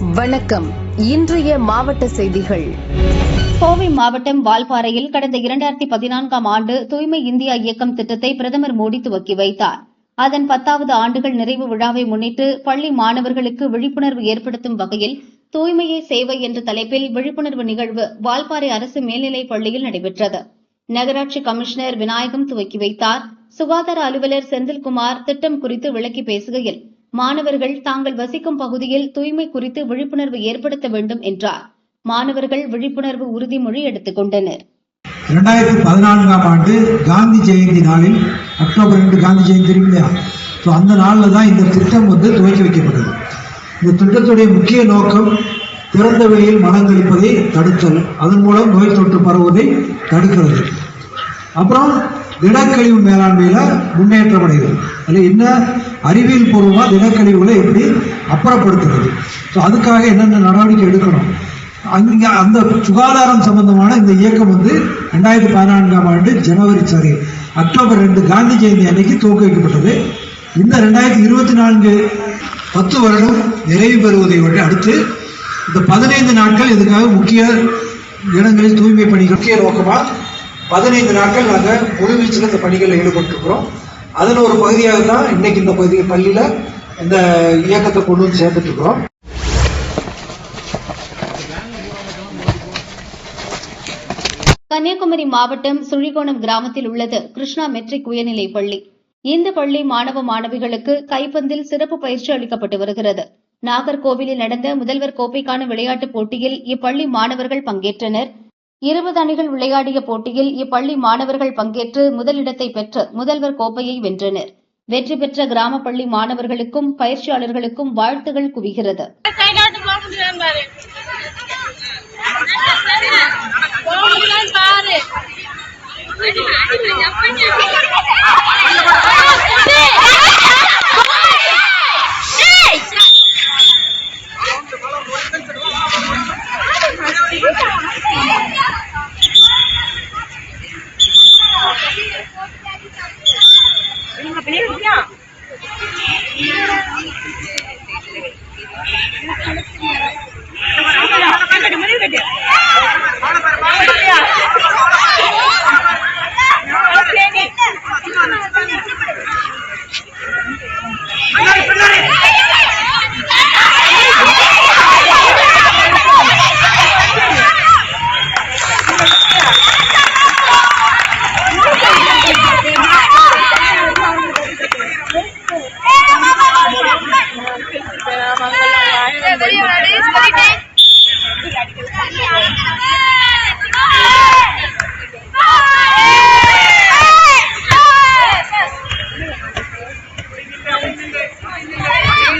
வணக்கம். இன்றைய மாவட்ட செய்திகள். கோவை மாவட்டம் வால்பாறையில் கடந்த இரண்டாயிரத்தி பதினான்காம் ஆண்டு தூய்மை இந்தியா இயக்கம் திட்டத்தை பிரதமர் மோடி துவக்கி வைத்தார். அதன் பத்தாவது ஆண்டுகள் நிறைவு விழாவை முன்னிட்டு பள்ளி மாணவர்களுக்கு விழிப்புணர்வு ஏற்படுத்தும் வகையில் தூய்மையே சேவை என்ற தலைப்பில் விழிப்புணர்வு நிகழ்வு வால்பாறை அரசு மேல்நிலைப் பள்ளியில் நடைபெற்றது. நகராட்சி கமிஷனர் விநாயகம் துவக்கி வைத்தார். சுகாதார அலுவலர் செந்தில்குமார் திட்டம் குறித்து விளக்கி பேசுகையில் மாணவர்கள் தாங்கள் வசிக்கும் பகுதியில் தூய்மை குறித்து விழிப்புணர்வு ஏற்படுத்த வேண்டும் என்றார். மாணவர்கள் விழிப்புணர்வு உறுதிமொழி எடுத்துக் கொண்டனர். இரண்டாயிரத்தி பதினான்காம் ஆண்டு காந்தி ஜெயந்தி நாளில் அக்டோபர் ரெண்டு காந்தி ஜெயந்தி இல்லையா ஸோ அந்த நாளில் தான் இந்த திட்டம் வந்து துவக்கி வைக்கப்பட்டது. இந்த திட்டத்துடைய முக்கிய நோக்கம் திறந்த வெளியில் மலம் கழிப்பதை தடுத்தல். அதன் மூலம் நோய் தொற்று பரவுவதை தடுக்கிறது. அப்புறம் திடக்கழிவு மேலாண்மையில் முன்னேற்றம் அடைகிறது அதில் என்ன? அறிவியல் பூர்வமாக திடக்கழிவுகளை எப்படி அப்புறப்படுத்துறது ஸோ அதுக்காக என்னென்ன நடவடிக்கை எடுக்கணும்? அங்க அந்த சுகாதாரம் சம்பந்தமான இந்த இயக்கம் வந்து ரெண்டாயிரத்தி பதினான்காம் ஆண்டு ஜனவரி சாரி அக்டோபர் ரெண்டு காந்தி ஜெயந்தி அன்னைக்கு துவக்க வைக்கப்பட்டது. இந்த ரெண்டாயிரத்தி இருபத்தி நான்கு பத்து வருடம் நிறைவு பெறுவதை விட அடுத்து இந்த பதினைந்து நாட்கள் இதுக்காக முக்கிய இடங்களில் தூய்மை பணிகள் முக்கிய நோக்கமாக பதினைந்து நாட்கள் நாங்கள் முழுவீச்சில் இந்த பணிகளில் ஈடுபட்டிருக்கிறோம். அதில் ஒரு பகுதியாக தான் இன்னைக்கு இந்த பகுதி பள்ளியில் இந்த இயக்கத்தை கொண்டு வந்து சேர்த்துட்டு இருக்கிறோம் கன்னியாகுமரி மாவட்டம் சுழிகோணம் கிராமத்தில் உள்ளது கிருஷ்ணா மெட்ரிக் உயர்நிலைப் பள்ளி. இந்த பள்ளி மாணவ மாணவிகளுக்கு கைப்பந்தில் சிறப்பு பயிற்சி அளிக்கப்பட்டு வருகிறது. நாகர்கோவிலில் நடந்த முதல்வர் கோப்பைக்கான விளையாட்டுப் போட்டியில் இப்பள்ளி மாணவர்கள் பங்கேற்றனர். இருபது அணிகள் விளையாடிய போட்டியில் இப்பள்ளி மாணவர்கள் பங்கேற்று முதலிடத்தை பெற்று முதல்வர் கோப்பையை வென்றனர் வெற்றி பெற்ற கிராம பள்ளி மாணவர்களுக்கும் பயிற்சியாளர்களுக்கும் வாழ்த்துகள் குவிகிறது Hey!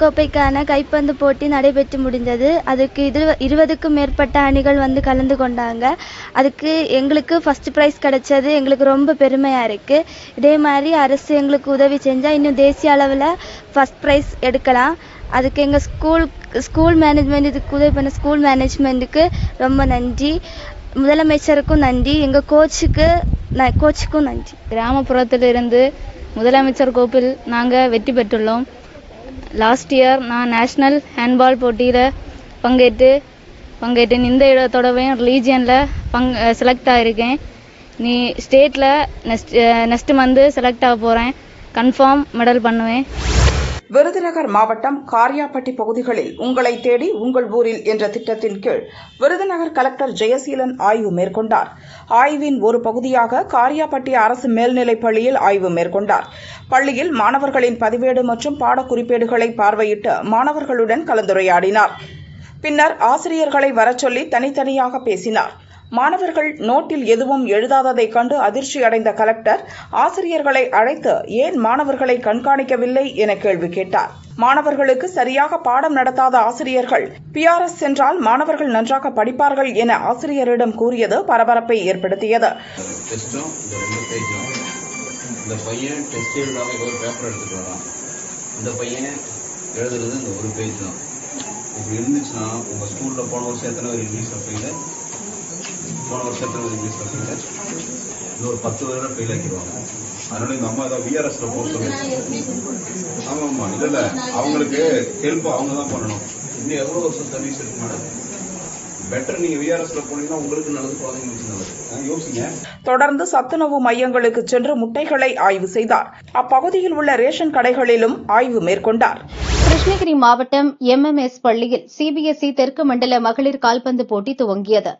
கோப்பைக்கான கைப்பந்து போட்டி நடைபெற்று முடிந்தது. அதுக்கு இது இருபதுக்கும் மேற்பட்ட அணிகள் வந்து கலந்து கொண்டாங்க. அதுக்கு எங்களுக்கு ஃபர்ஸ்ட் ப்ரைஸ் கிடைச்சது. எங்களுக்கு ரொம்ப பெருமையாக இருக்குது இதே மாதிரி அரசு எங்களுக்கு உதவி செஞ்சால் இன்னும் தேசிய அளவில் ஃபஸ்ட் ப்ரைஸ் எடுக்கலாம். அதுக்கு எங்கள் ஸ்கூல் ஸ்கூல் மேனேஜ்மெண்ட் இதுக்கு உதவி பண்ண ஸ்கூல் மேனேஜ்மெண்ட்டுக்கு ரொம்ப நன்றி. முதலமைச்சருக்கும் நன்றி. எங்கள் கோச்சுக்கு கோச்சுக்கும் நன்றி. கிராமப்புறத்திலிருந்து முதலமைச்சர் கோப்பில் நாங்கள் வெற்றி பெற்றுள்ளோம். லாஸ்ட் இயர் நான் நேஷ்னல் ஹேண்ட்பால் போட்டியில் பங்கேற்று பங்கேற்றேன் இந்த இடத்தோடவையும் ரிலீஜியனில் பங் செலக்ட் ஆகிருக்கேன் நீ ஸ்டேட்டில் நெக்ஸ்ட் நெக்ஸ்ட் மந்த்து செலக்ட் ஆக போகிறேன் கன்ஃபார்ம் மெடல் பண்ணுவேன். விருதுநகர் மாவட்டம் காரியாப்பட்டி பகுதிகளில் உங்களை தேடி உங்கள் ஊரில் என்ற திட்டத்தின் கீழ் விருதுநகர் கலெக்டர் ஜெயசீலன் ஆய்வு மேற்கொண்டார். ஆய்வின் ஒரு பகுதியாக காரியாப்பட்டி அரசு மேல்நிலைப் பள்ளியில் ஆய்வு மேற்கொண்டார். பள்ளியில் மாணவர்களின் பதிவேடு மற்றும் பாடக்குறிப்பேடுகளை பார்வையிட்டு மாணவர்களுடன் கலந்துரையாடினார். பின்னர் ஆசிரியர்களை வரச்சொல்லி தனித்தனியாக பேசினார். மாணவர்கள் நோட்டில் எதுவும் எழுதாததைக் கண்டு அதிர்ச்சி அடைந்த கலெக்டர் ஆசிரியர்களை அழைத்து ஏன் மாணவர்களை கண்காணிக்கவில்லை என கேள்வி கேட்டார். மாணவர்களுக்கு சரியாக பாடம் நடத்தாத ஆசிரியர்கள் பிஆர்எஸ் சென்றால் மாணவர்கள் நன்றாக படிப்பார்கள் என ஆசிரியரிடம் கூறியது பரபரப்பை ஏற்படுத்தியது. இந்த பையன் டெஸ்ட் எழுதாமல் ஒரு பேப்பர் எடுத்துகிட்டு வரான். இந்த பையன் எழுதுறது இந்த ஒரு பேஜ் தான். இப்படி இருந்துச்சுன்னா உங்கள் ஸ்கூலில் போன வருஷம் எத்தனை ஒரு இங்கிலீஷ் ஃபெயிலு போன இங்கிலீஷில் ஃபெயிலு இன்னும் ஒரு பத்து பேரை ஃபெயில் ஆக்கிடுவாங்க. அதனால இந்த அம்மா ஏதாவது விஆர்எஸ்ல போக ஆமாம் ஆமாம் இல்லை இல்லை. அவங்களுக்கு ஹெல்ப் அவங்க தான் பண்ணணும். இன்னும் எவ்வளோ வருஷம் சர்வீஸ் இருக்கு மேடம் தொடர்ந்து சத்துணவு மையங்களுக்கு சென்று முட்டைகளை ஆய்வு செய்தார். அப்பகுதியில் உள்ள ரேஷன் கடைகளிலும் ஆய்வு மேற்கொண்டார். கிருஷ்ணகிரி மாவட்டம் எம்எம்எஸ் பள்ளியில் சிபிஎஸ்இ தெற்கு மண்டல மகளிர் கால்பந்து போட்டி துவங்கியது.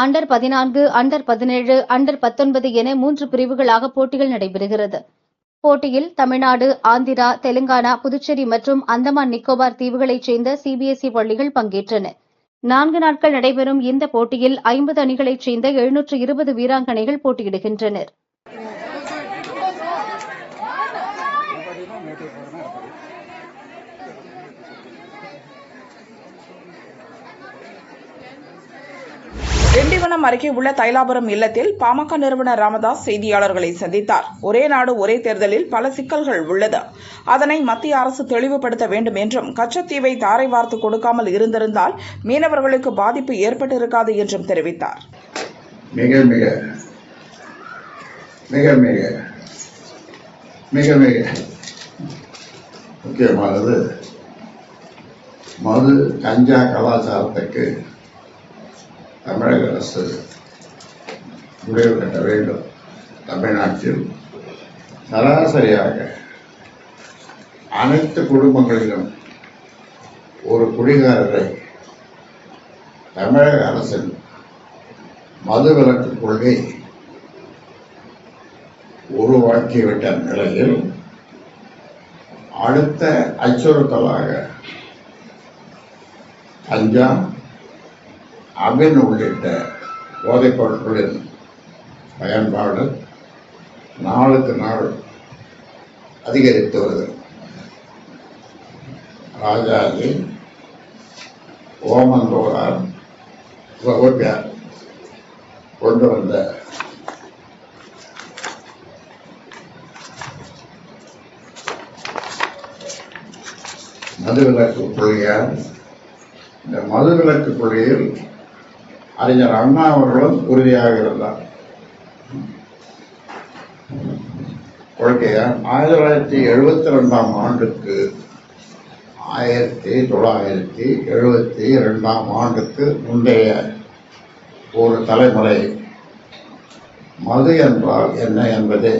அண்டர் பதினான்கு அண்டர் பதினேழு அண்டர் பத்தொன்பது என மூன்று பிரிவுகளாக போட்டிகள் நடைபெறுகிறது. போட்டியில் தமிழ்நாடு ஆந்திரா தெலுங்கானா புதுச்சேரி மற்றும் அந்தமான் நிக்கோபார் தீவுகளைச் சேர்ந்த சிபிஎஸ்இ பள்ளிகள் பங்கேற்றன. நான்கு நாட்கள் நடைபெறும் இந்த போட்டியில் ஐம்பது அணிகளைச் சேர்ந்த எழுநூற்று இருபது வீராங்கனைகள் போட்டியிடுகின்றனர். திண்டிவனம் அருகே உள்ள தைலாபுரம் இல்லத்தில் பாமக நிறுவனர் ராமதாஸ் செய்தியாளர்களை சந்தித்தார். ஒரே நாடு ஒரே தேர்தலில் பல சிக்கல்கள் உள்ளது. அதனை மத்திய அரசு தெளிவுபடுத்த வேண்டும் என்றும் கச்சத்தீவை தாரை வார்த்து கொடுக்காமல் இருந்திருந்தால் மீனவர்களுக்கு பாதிப்பு ஏற்பட்டிருக்காது என்றும் தெரிவித்தார். மிக மிக மிக மிக மிக மிக. முக்கியமானது மது கஞ்சா கலாச்சாரத்துக்கு தமிழக அரசு முடிவு கட்ட வேண்டும் தமிழ்நாட்டில் சராசரியாக அனைத்து குடும்பங்களிலும் ஒரு குடிகாரரை தமிழக அரசின் மது விலக்கு கொள்கை உருவாக்கிவிட்ட நிலையில் அடுத்த அச்சுறுத்தலாக அஞ்சாம் அபின் உள்ளிட்ட போதைப் பொருட்களின் பயன்பாடு நாளுக்கு நாள் அதிகரித்து வருகிறது. ராஜாஜி ஓமன் ரோகார் வகுப்பியார் கொண்டு வந்த மதுவிலக்கு கொள்கையால் இந்த மதுவிலக்கு கொள்கையில் அறிஞர் அண்ணா அவர்களும் உறுதியாக இருந்தார். கொள்கையால் ஆயிரத்தி தொள்ளாயிரத்தி எழுபத்தி ரெண்டாம் ஆண்டுக்கு ஆயிரத்தி தொள்ளாயிரத்தி எழுபத்தி ரெண்டாம் ஆண்டுக்கு முந்தைய ஒரு தலைமுறை மது என்றால் என்ன என்பதே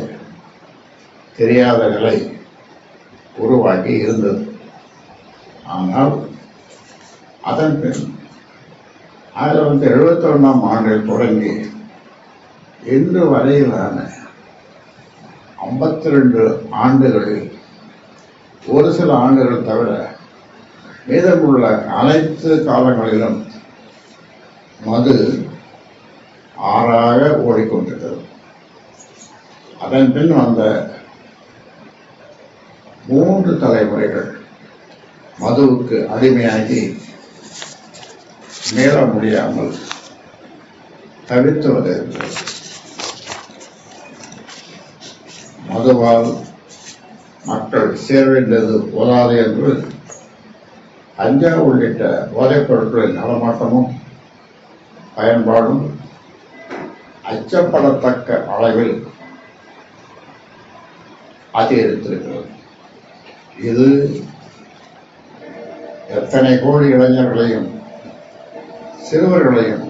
தெரியாத நிலை உருவாகி இருந்தது. ஆனால் அதன் பின் ஆயிரத்தி தொள்ளாயிரத்தி எழுபத்தொன்னாம் ஆண்டில் தொடங்கி இன்று வரையிலான ஐம்பத்தி ரெண்டு ஆண்டுகளில் ஒரு சில ஆண்டுகள் தவிர மீதமுள்ள அனைத்து காலங்களிலும் மது ஆறாக ஓடிக்கொண்டிருக்கிறது அதன் பின் வந்த மூன்று தலைமுறைகள் மதுவுக்கு அடிமையாகி மீள முடியாமல் தவித்து வருகிறது மதுவால் மக்கள் சேர போதாது என்று அஞ்சா உள்ளிட்ட போதைப் பொருட்களின் நலமாட்டமும் பயன்பாடும் அச்சப்படத்தக்க அளவில் அதிகரித்திருக்கிறது. இது எத்தனை கோடி இளைஞர்களையும் சிறுவர்களையும்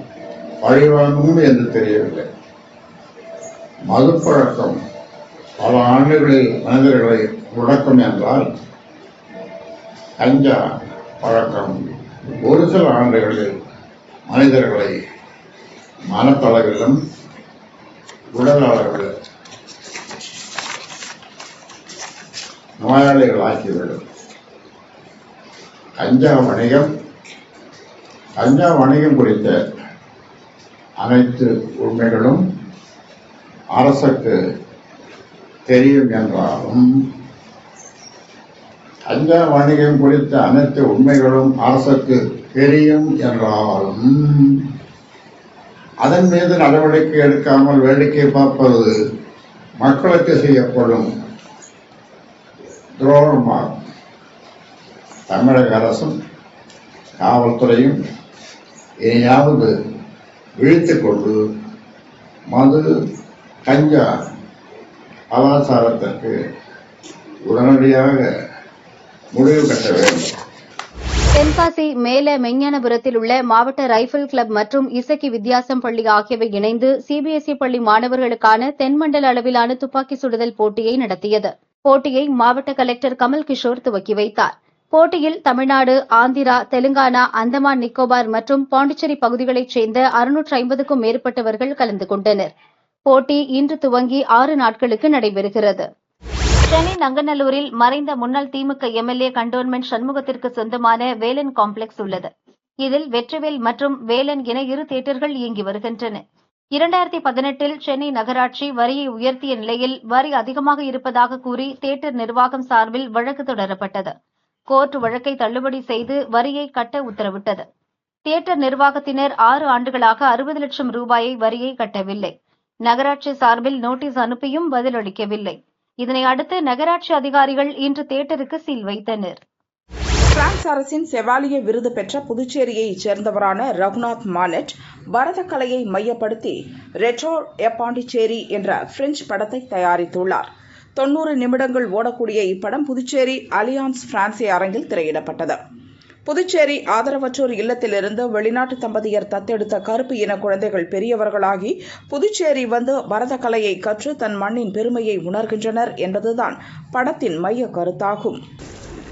பழிவாங்கும் என்று தெரியவில்லை. மதுப்பழக்கம் பல ஆண்டுகளில் மனிதர்களை முடக்கும் என்றால் கஞ்சா பழக்கம் ஒரு சில ஆண்டுகளில் மனிதர்களை மனத்தளவிலும் உடல் அளவிலும் நோயாளிகள் ஆக்கிவிடும் கஞ்சா வணிகம் கஞ்சா வணிகம் குறித்த அனைத்து உண்மைகளும் அரசுக்கு தெரியும் என்றாலும் கஞ்சா வணிகம் குறித்த அனைத்து உண்மைகளும் அரசுக்கு தெரியும் என்றாலும் அதன் மீது நடவடிக்கை எடுக்காமல் வேடிக்கை பார்ப்பது மக்களுக்கு செய்யப்படும் துரோகமாக தமிழக அரசும் காவல்துறையும் இனியாவது விழித்துக் கொண்டு மது கஞ்சா கலாச்சாரத்திற்கு உடனடியாக முடிவு கட்ட வேண்டும். தென்காசி மேல மெஞ்ஞானபுரத்தில் உள்ள மாவட்ட ரைபிள் கிளப் மற்றும் இசக்கி வித்தியாசம் பள்ளி ஆகியவை இணைந்து சிபிஎஸ்இ பள்ளி மாணவர்களுக்கான தென்மண்டல அளவிலான துப்பாக்கி சுடுதல் போட்டியை நடத்தியது. போட்டியை மாவட்ட கலெக்டர் கமல் கிஷோர் துவக்கி வைத்தார். போட்டியில் தமிழ்நாடு ஆந்திரா தெலுங்கானா அந்தமான் நிக்கோபார் மற்றும் பாண்டிச்சேரி பகுதிகளைச் சேர்ந்த அறுநூற்று ஐம்பதுக்கும் மேற்பட்டவர்கள் கலந்து கொண்டனர். போட்டி இன்று துவங்கி ஆறு நாட்களுக்கு நடைபெறுகிறது. சென்னை நங்கநல்லூரில் மறைந்த முன்னாள் திமுக எம்எல்ஏ கண்டோன்மெண்ட் சண்முகத்திற்கு சொந்தமான வேலன் காம்ப்ளெக்ஸ் உள்ளது. இதில் வெற்றிவேல் மற்றும் வேலன் என இரு தியேட்டர்கள் இயங்கி வருகின்றன. இரண்டாயிரத்தி பதினெட்டில் சென்னை நகராட்சி வரியை உயர்த்திய நிலையில் வரி அதிகமாக இருப்பதாக கூறி தியேட்டர் நிர்வாகம் சார்பில் வழக்கு தொடரப்பட்டது. கோர்ட் வழக்கை தள்ளுபடி செய்து வரியை கட்ட உத்தரவிட்டது. தியேட்டர் நிர்வாகத்தினர் ஆறு ஆண்டுகளாக அறுபது லட்சம் ரூபாயை வரியை கட்டவில்லை. நகராட்சி சார்பில் நோட்டீஸ் அனுப்பியும் பதிலளிக்கவில்லை. இதனை அடுத்து நகராட்சி அதிகாரிகள் இன்று தியேட்டருக்கு சீல் வைத்தனர். பிரான்ஸ் அரசின் செவாலிய விருது பெற்ற புதுச்சேரியைச் சேர்ந்தவரான ரகுநாத் மாலெட் பரத கலையை மையப்படுத்தி ரெட்ரோ எ பாண்டிச்சேரி என்ற பிரெஞ்சு படத்தை தயாரித்துள்ளார். தொண்ணூறு நிமிடங்கள் ஓடக்கூடிய இப்படம் புதுச்சேரி அலியான்ஸ் பிரான்சி அரங்கில் திரையிடப்பட்டது. புதுச்சேரி ஆதரவற்றோர் இல்லத்திலிருந்து வெளிநாட்டு தம்பதியர் தத்தெடுத்த கருப்பு இன குழந்தைகள் பெரியவர்களாகி புதுச்சேரி வந்து பரதக்கலையை கற்று தன் மண்ணின் பெருமையை உணர்கின்றனர் என்பதுதான் படத்தின் மைய கருத்தாகும்.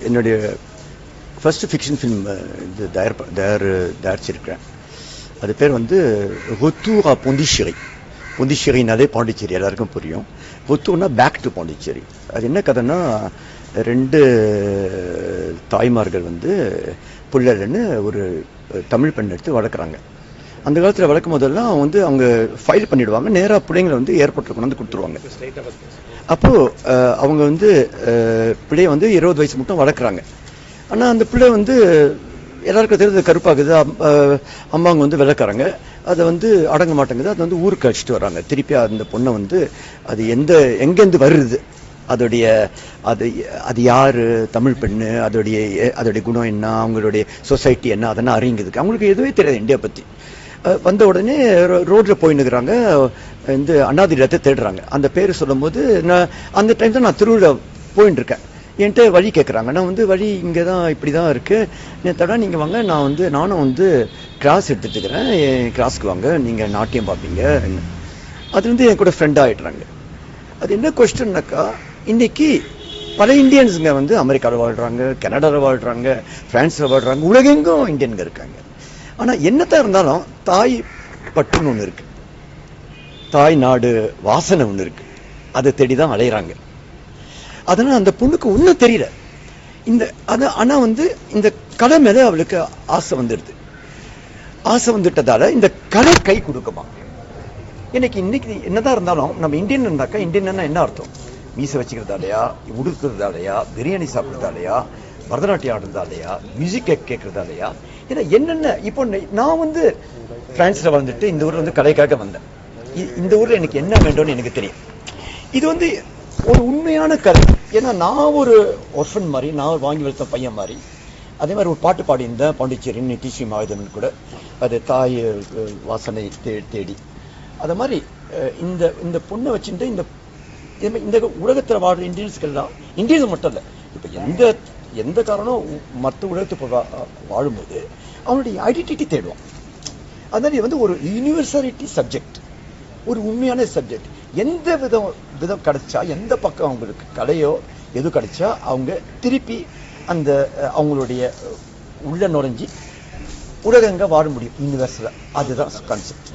என்னுடைய ஃபர்ஸ்ட் ஃபிக்ஷன் ஃபிலிம் இது தயார் தயார் தயாரிச்சிருக்கிறேன். அது பேர் வந்து ருத்தூர் பொண்டிச்சேரி பொண்டிச்சேரினாலே பாண்டிச்சேரி எல்லாருக்கும் புரியும். புத்தூர்னா பேக் டு பாண்டிச்சேரி அது என்ன கதைன்னா ரெண்டு தாய்மார்கள் வந்து புள்ளன்னு ஒரு தமிழ் பெண் எடுத்து வளர்க்குறாங்க. அந்த காலத்தில் வளர்க்கும் போதெல்லாம் வந்து அவங்க ஃபைல் பண்ணிடுவாங்க. நேராக பிள்ளைங்களை வந்து ஏர்போர்ட்டில் கொண்டு வந்து கொடுத்துருவாங்க. அப்போது அவங்க வந்து பிள்ளையை பிள்ளைய வந்து இருபது வயசு மட்டும் வளர்க்குறாங்க. ஆனால் அந்த பிள்ளை வந்து எல்லாருக்கும் தெரிஞ்சது கருப்பாகுது. அம்மாங்க வந்து விளக்குறாங்க அதை வந்து அடங்க மாட்டேங்குது. அதை வந்து ஊருக்கு அழைச்சிட்டு வராங்க. திருப்பி அந்த பொண்ணை வந்து அது எந்த எங்கேருந்து வருது? அதோடைய அது அது யார்? தமிழ் பெண்ணு. அதோடைய அதோடைய குணம் என்ன? அவங்களுடைய சொசைட்டி என்ன? அதெல்லாம் அறிங்குதுக்கு அவங்களுக்கு எதுவே தெரியாது இந்தியா பற்றி வந்த உடனே ரோ- ரோட்ல போயின்னுக்குறாங்க இந்த அண்ணாதிரத்தை தேடுறாங்க. அந்த பேர் சொல்லும்போது நான் அந்த டைம் தான் நான் திருவிழா போயின்னு இருக்கேன். என்கிட்ட வழி கேட்குறாங்க நான் வந்து வழி இங்கே தான் இப்படி தான் இருக்குது நேத்தடா நீங்கள் வாங்க நான் வந்து நானும் வந்து கிளாஸ் எடுத்துகிட்டு இருக்கிறேன் என் கிளாஸ்க்கு வாங்க நீங்கள் நாட்டியம் பார்ப்பீங்க. அது வந்து என் கூட ஃப்ரெண்ட் ஆகிடுறாங்க அது என்ன கொஸ்டின்னாக்கா இன்றைக்கி பல இந்தியன்ஸுங்க வந்து அமெரிக்காவில் வாழ்கிறாங்க கனடாவில் வாழ்கிறாங்க ஃப்ரான்ஸில் வாழ்கிறாங்க உலகெங்கும் இந்தியனுங்க இருக்காங்க. ஆனால் என்னத்தான் இருந்தாலும் தாய் பட்டுன்னு ஒன்று இருக்குது தாய் நாடு வாசனை ஒன்று இருக்குது அதை தேடி தான் அலையிறாங்க. அதனால் அந்த பொண்ணுக்கு ஒன்றும் தெரியல. இந்த அது ஆனால் வந்து இந்த கலை மேலே அவளுக்கு ஆசை வந்துடுது. ஆசை வந்துட்டதால இந்த கலை கை கொடுக்குமா. எனக்கு இன்னைக்கு என்னதான் இருந்தாலும் நம்ம இந்தியன் இருந்தாக்கா இந்தியன்னா என்ன அர்த்தம்? மீசை வச்சுக்கிறதாலயா உடுக்கிறதாலையா பிரியாணி சாப்பிட்றதாலயா பரதநாட்டியம் ஆடுறதாலயா மியூசிக் கேட்கறதாலயா ஏன்னா என்னென்ன இப்போ நான் வந்து ஃப்ரான்ஸில் வந்துட்டு இந்த ஊரில் வந்து கலைக்காக வந்தேன். இந்த ஊரில் எனக்கு என்ன வேண்டும்னு எனக்கு தெரியும். இது வந்து ஒரு உண்மையான கலை. ஏன்னா நான் ஒரு ஒர்ஃபன் மாதிரி நான் வாங்கி வளர்த்த பையன் மாதிரி. அதே மாதிரி ஒரு பாட்டு பாடியிருந்தேன் பாண்டிச்சேரி நிதிஸ்ரீ மகாதேவன் கூட அது தாய் வாசனை தே- தேடி. அது மாதிரி இந்த இந்த பொண்ணை வச்சுட்டு இந்த இது மாதிரி இந்த உலகத்துல வாழ்ற இந்தியன்ஸ்க்கெல்லாம் இந்தியன்ஸ் மட்டும் இல்லை இப்போ எந்த எந்த காரணம் மற்ற உலகத்து இப்போ வா- வாழும்போது அவனுடைய ஐடென்டிட்டி தேடுவான். அதனால இது வந்து ஒரு யூனிவர்சாலிட்டி சப்ஜெக்ட் ஒரு உண்மையான சப்ஜெக்ட் எந்த விதம் விதம் கிடைச்சா எந்த பக்கம் அவங்களுக்கு கலையோ எது கிடைச்சா அவங்க திருப்பி அந்த அவங்களுடைய உள்ள நுழைஞ்சி உலகங்க வாழ முடியும். யூனிவர்ஸில் அதுதான் கான்செப்ட்